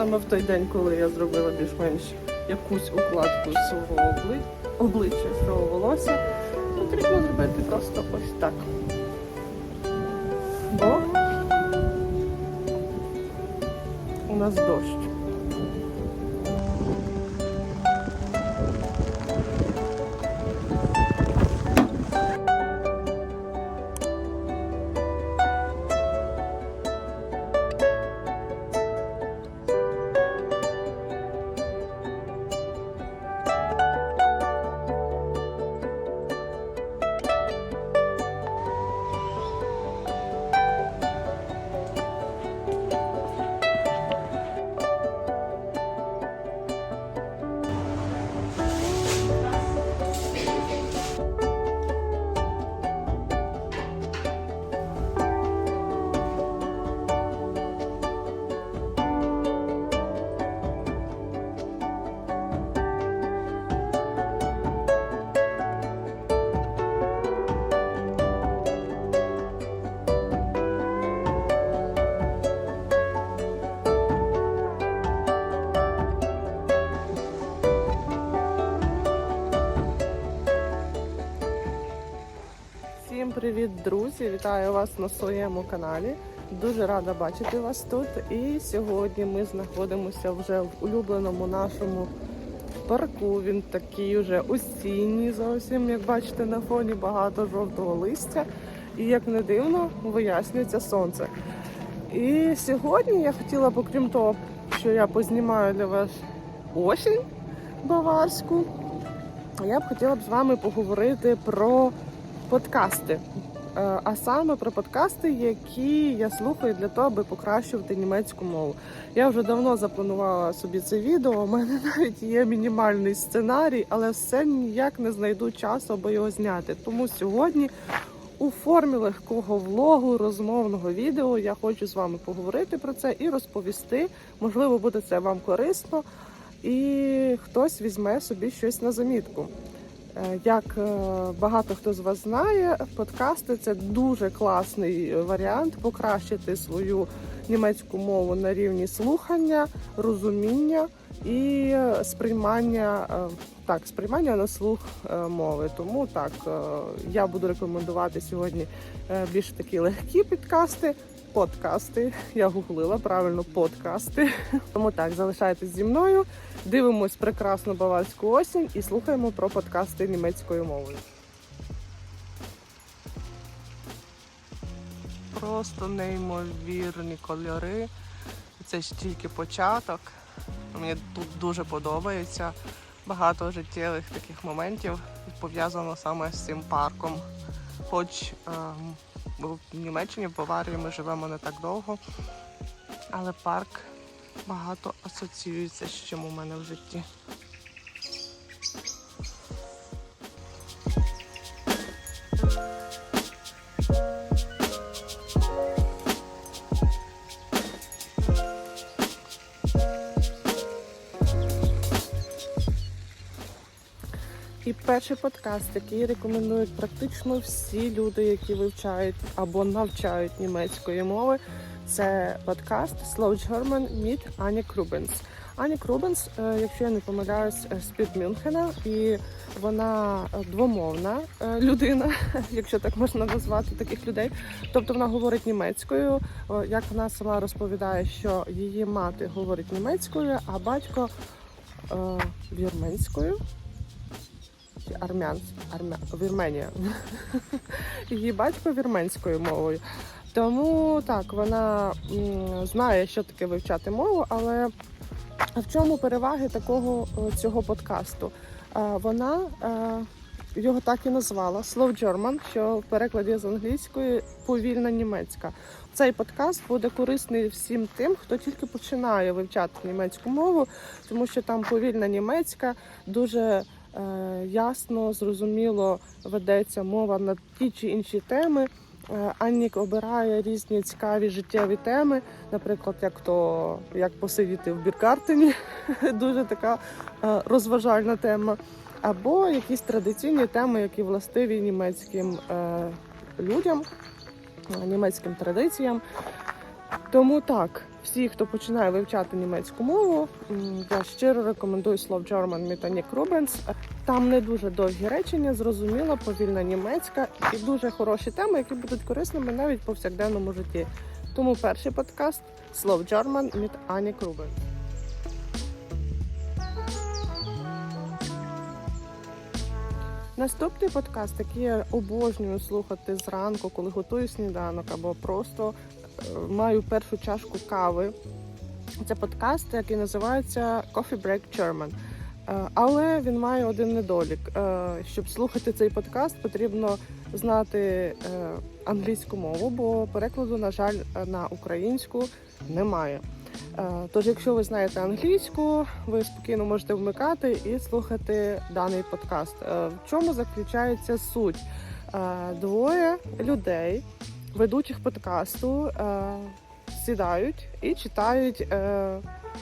саме в той день, коли я зробила більш-менш якусь укладку свого обличчя, свого волосся, потрібно зробити просто ось так. Бо у нас дощ. Привіт, друзі! Вітаю вас на своєму каналі. Дуже рада бачити вас тут. І сьогодні ми знаходимося вже в улюбленому нашому парку. Він такий вже осінній зовсім. Як бачите, на фоні багато жовтого листя. І як не дивно, вияснюється сонце. І сьогодні я хотіла, б, окрім того, що я познімаю для вас осінь баварську, я б хотіла б з вами поговорити про подкасти. Е, А саме про подкасти, які я слухаю для того, аби покращувати німецьку мову. Я вже давно запланувала собі це відео. У мене навіть є мінімальний сценарій, але все ніяк не знайду часу, аби його зняти. Тому сьогодні у формі легкого влогу, розмовного відео я хочу з вами поговорити про це і розповісти. Можливо, буде це вам корисно, і хтось візьме собі щось на замітку. Е, Як е, багато хто з вас знає, подкасти це дуже класний варіант покращити свою німецьку мову на рівні слухання, розуміння і сприймання е, так, сприймання на слух мови. Тому так я буду рекомендувати сьогодні більш такі легкі підкасти. Подкасти, я гуглила правильно подкасти. Тому так, залишайтесь зі мною. Дивимось прекрасну баварську осінь і слухаємо про подкасти німецькою мовою. Просто неймовірні кольори. Це ж тільки початок. Мені тут дуже подобається. Багато життєвих таких моментів пов'язано саме з цим парком. Хоч ем, в Німеччині, в Баварії ми живемо не так довго, але парк багато асоціюється з чим у мене в житті. Перший подкаст, який рекомендують практично всі люди, які вивчають або навчають німецької мови, це подкаст Slow German від Ані Крубенс. Ані Крубенс, е, якщо я не помиляюсь, е, з-під Мюнхена, і вона двомовна е, людина, якщо так можна назвати таких людей. Тобто вона говорить німецькою. Як вона сама розповідає, що її мати говорить німецькою, а батько вірменською чи армян, армя, Вірменія. Її батько вірменською мовою. Тому так, вона знає, що таке вивчати мову, але в чому переваги такого цього подкасту? Е, Вона е, його так і назвала Slow German, що в перекладі з англійської повільна німецька. Цей подкаст буде корисний всім тим, хто тільки починає вивчати німецьку мову, тому що там повільна німецька дуже е, ясно, зрозуміло ведеться мова на ті чи інші теми. Е, Аннік обирає різні цікаві життєві теми, наприклад, як то як посидіти в біркартені, дуже така е, розважальна тема, або якісь традиційні теми, які властиві німецьким е, людям, е, німецьким традиціям. Тому так, всі, хто починає вивчати німецьку мову, я щиро рекомендую Slow German від Нік Рубенс. Там не дуже довгі речення, зрозуміла, повільна німецька і дуже хороші теми, які будуть корисними навіть в повсякденному житті. Тому перший подкаст Slow German від Ані Рубенс. Наступний подкаст, який я обожнюю слухати зранку, коли готую сніданок або просто маю першу чашку кави. Це подкаст, який називається Coffee Break German. Е, Але він має один недолік. Е, Щоб слухати цей подкаст, потрібно знати е, англійську мову, бо перекладу, на жаль, на українську немає. Тож, якщо ви знаєте англійську, ви спокійно можете вмикати і слухати даний подкаст. В чому заключається суть? Двоє людей, ведучих подкасту, е, сідають і читають е,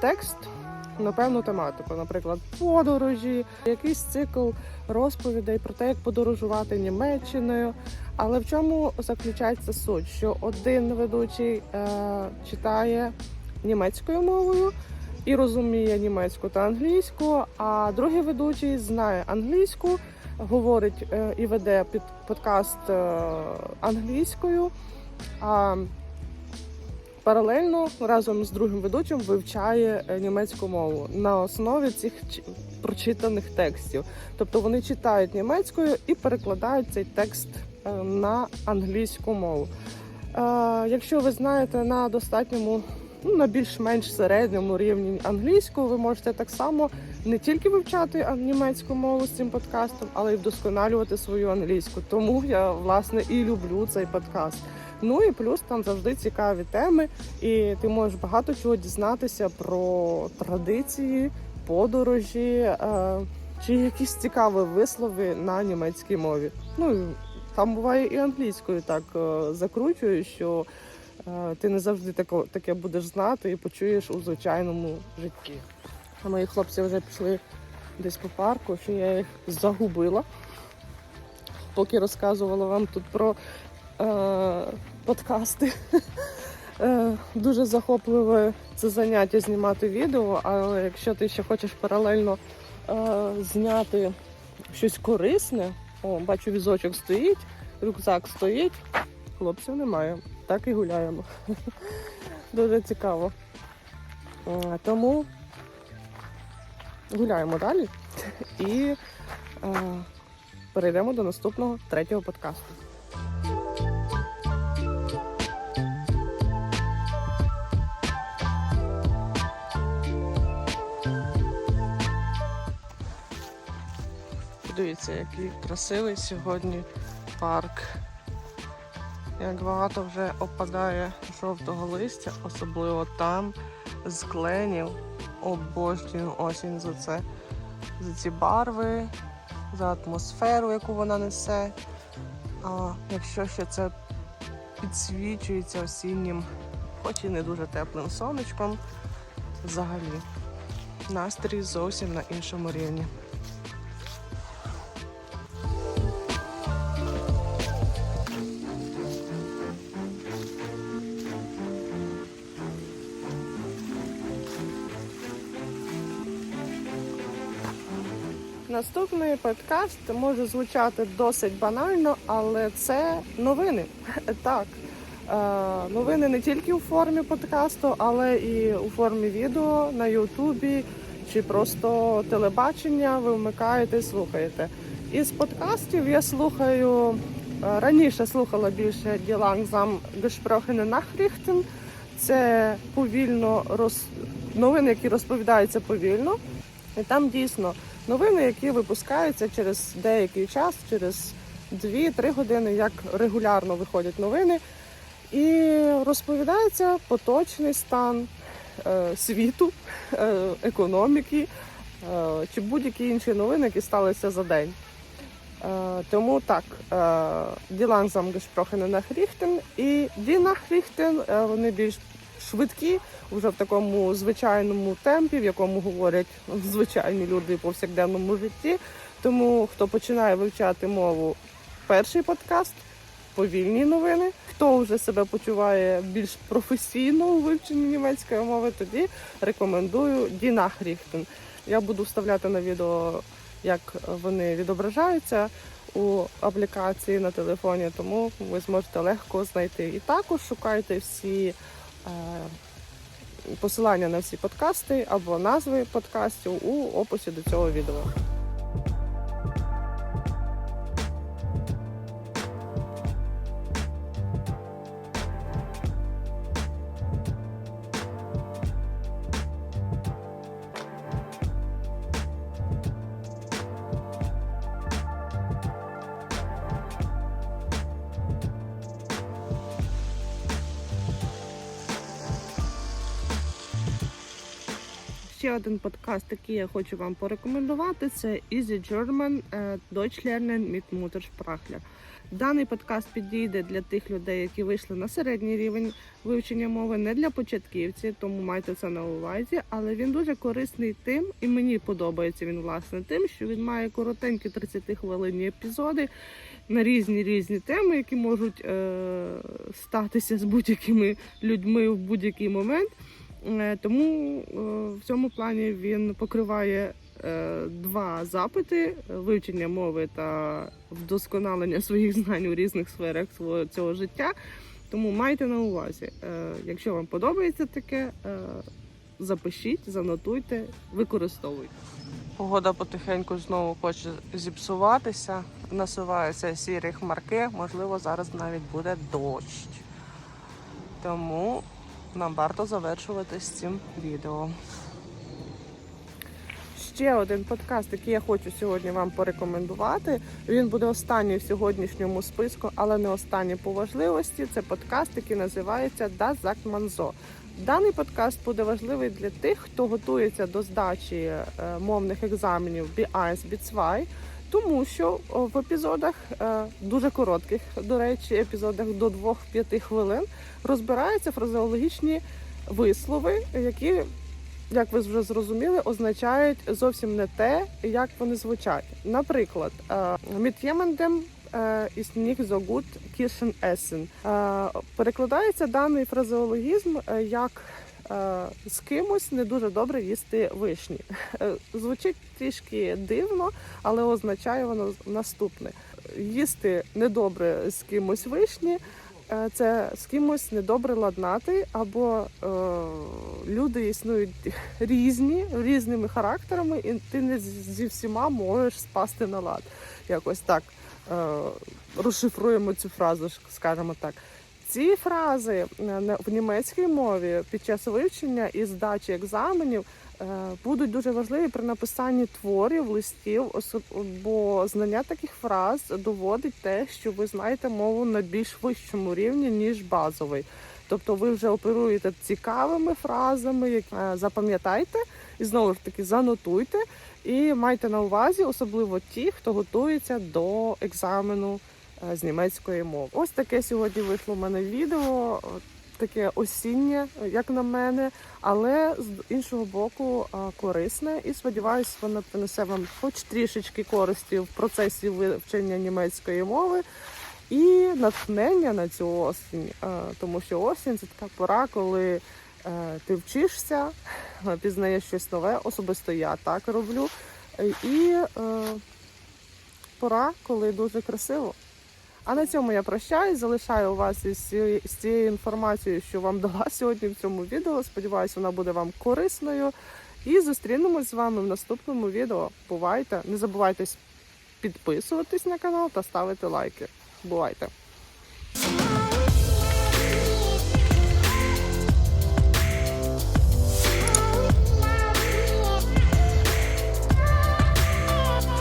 текст на певну тематику, наприклад, подорожі, якийсь цикл розповідей про те, як подорожувати Німеччиною. Але в чому заключається суть? Що один ведучий е, читає німецькою мовою і розуміє німецьку та англійську, а другий ведучий знає англійську, говорить е, і веде під подкаст е, англійською. А паралельно разом з другим ведучим вивчає е, німецьку мову на основі цих прочитаних текстів. Тобто вони читають німецькою і перекладають цей текст на англійську мову. Якщо ви знаєте на достатньому, ну на більш-менш середньому рівні англійську, ви можете так само не тільки вивчати німецьку мову з цим подкастом, але й вдосконалювати свою англійську. Тому я власне і люблю цей подкаст. Ну і плюс там завжди цікаві теми, і ти можеш багато чого дізнатися про традиції, подорожі е, чи якісь цікаві вислови на німецькій мові. Ну там буває і англійською так е, закручує, що е, ти не завжди тако, таке будеш знати і почуєш у звичайному житті. А мої хлопці вже пішли десь по парку, що я їх загубила, поки розказувала вам тут про е, подкасти. Е, Дуже захопливе це заняття знімати відео, але якщо ти ще хочеш паралельно е, зняти щось корисне, о, бачу, візочок стоїть, рюкзак стоїть, хлопців немає. Так і гуляємо. Дуже цікаво. Е, Тому гуляємо далі і е, перейдемо до наступного третього подкасту. Подивіться, який красивий сьогодні парк. Як багато вже опадає жовтого листя, особливо там, з кленів. Обожнюю осінь за це. За ці барви, за атмосферу, яку вона несе. А якщо ще це підсвічується осіннім, хоч і не дуже теплим сонечком, взагалі настрій зовсім на іншому рівні. Наступний подкаст може звучати досить банально, але це новини. Так, е, новини не тільки у формі подкасту, але і у формі відео на Ютубі чи просто телебачення. Ви вмикаєте і слухаєте. Із подкастів я слухаю е, раніше слухала більше langsam gesprochene Nachrichten. Це повільно роз... новини, які розповідаються повільно. І там дійсно новини, які випускаються через деякий час, через 2-3 години, як регулярно виходять новини. І розповідається поточний стан е, світу, е, економіки е, чи будь-які інші новини, які сталися за день. Е, тому так, е, die langsam gesprochene і die Nachrichten, е, вони більш швидкі, вже в такому звичайному темпі, в якому говорять звичайні люди в повсякденному житті. Тому хто починає вивчати мову, перший подкаст. повільні новини. Хто вже себе почуває більш професійно у вивченні німецької мови, тоді рекомендую Die Nachrichten. Я буду вставляти на відео, як вони відображаються у аплікації на телефоні, тому ви зможете легко знайти. І також шукайте всі посилання на всі подкасти або назви подкастів у описі до цього відео. Ще один подкаст, який я хочу вам порекомендувати, це Easy German е, Deutsch lernen mit Muttersprachler. Даний подкаст підійде для тих людей, які вийшли на середній рівень вивчення мови, не для початківців, тому майте це на увазі. Але він дуже корисний тим, і мені подобається він власне тим, що він має коротенькі 30 хвилинні епізоди на різні різні теми, які можуть е, статися з будь-якими людьми в будь-який момент. Е, Тому е, в цьому плані він покриває е, два запити: вивчення мови та вдосконалення своїх знань у різних сферах свого цього життя. Тому майте на увазі, якщо вам подобається таке, запишіть, занотуйте, використовуйте. Погода потихеньку знову хоче зіпсуватися, насуваються сірі хмарки, можливо, зараз навіть буде дощ. Тому нам варто завершувати з цим відео. Ще один подкаст, який я хочу сьогодні вам порекомендувати. Він буде останній в сьогоднішньому списку, але не останній по важливості. Це подкаст, який називається sagt man. Даний подкаст буде важливий для тих, хто готується до здачі е, мовних екзаменів B1, B2, тому що в епізодах е, дуже коротких, до речі, епізодах до 2-5 хвилин розбираються фразеологічні вислови, які, як ви вже зрозуміли, означають зовсім не те, як вони звучать. Наприклад, е, «Mit jemandem е, ist nicht so gut Kirschen essen». Е, Перекладається даний фразеологізм е, як з кимось не дуже добре їсти вишні. Е, Звучить трішки дивно, але означає воно наступне: їсти недобре з кимось вишні. е, Це з кимось недобре ладнати, або е, люди існують різні, різними характерами, і ти не зі всіма можеш спасти на лад. Якось так е, розшифруємо цю фразу, скажімо так. Ці фрази е, в німецькій мові під час вивчення і здачі екзаменів е, будуть дуже важливі при написанні творів, листів, бо знання таких фраз доводить те, що ви знаєте мову на більш вищому рівні, ніж базовий. Тобто ви вже оперуєте цікавими фразами, які е, запам'ятайте і знову ж таки занотуйте. І майте на увазі, особливо ті, хто готується до екзамену з німецької мови. Ось таке сьогодні вийшло в мене відео, е, таке осіннє, е, як на мене, але з іншого боку е, корисне. І сподіваюся, воно принесе вам хоч трішечки користі в процесі вивчення німецької мови. І натхнення на цю осінь, Е, тому що осінь це така пора, коли е, ти вчишся, е, пізнаєш щось нове, особисто я так роблю. Е, І е, пора, коли дуже красиво. А на цьому я прощаюсь, залишаю вас із цією, з цією інформацією, що вам дала сьогодні в цьому відео. Сподіваюсь, вона буде вам корисною. І зустрінемось з вами в наступному відео. Бувайте! Не забувайте підписуватись на канал та ставити лайки. Бувайте!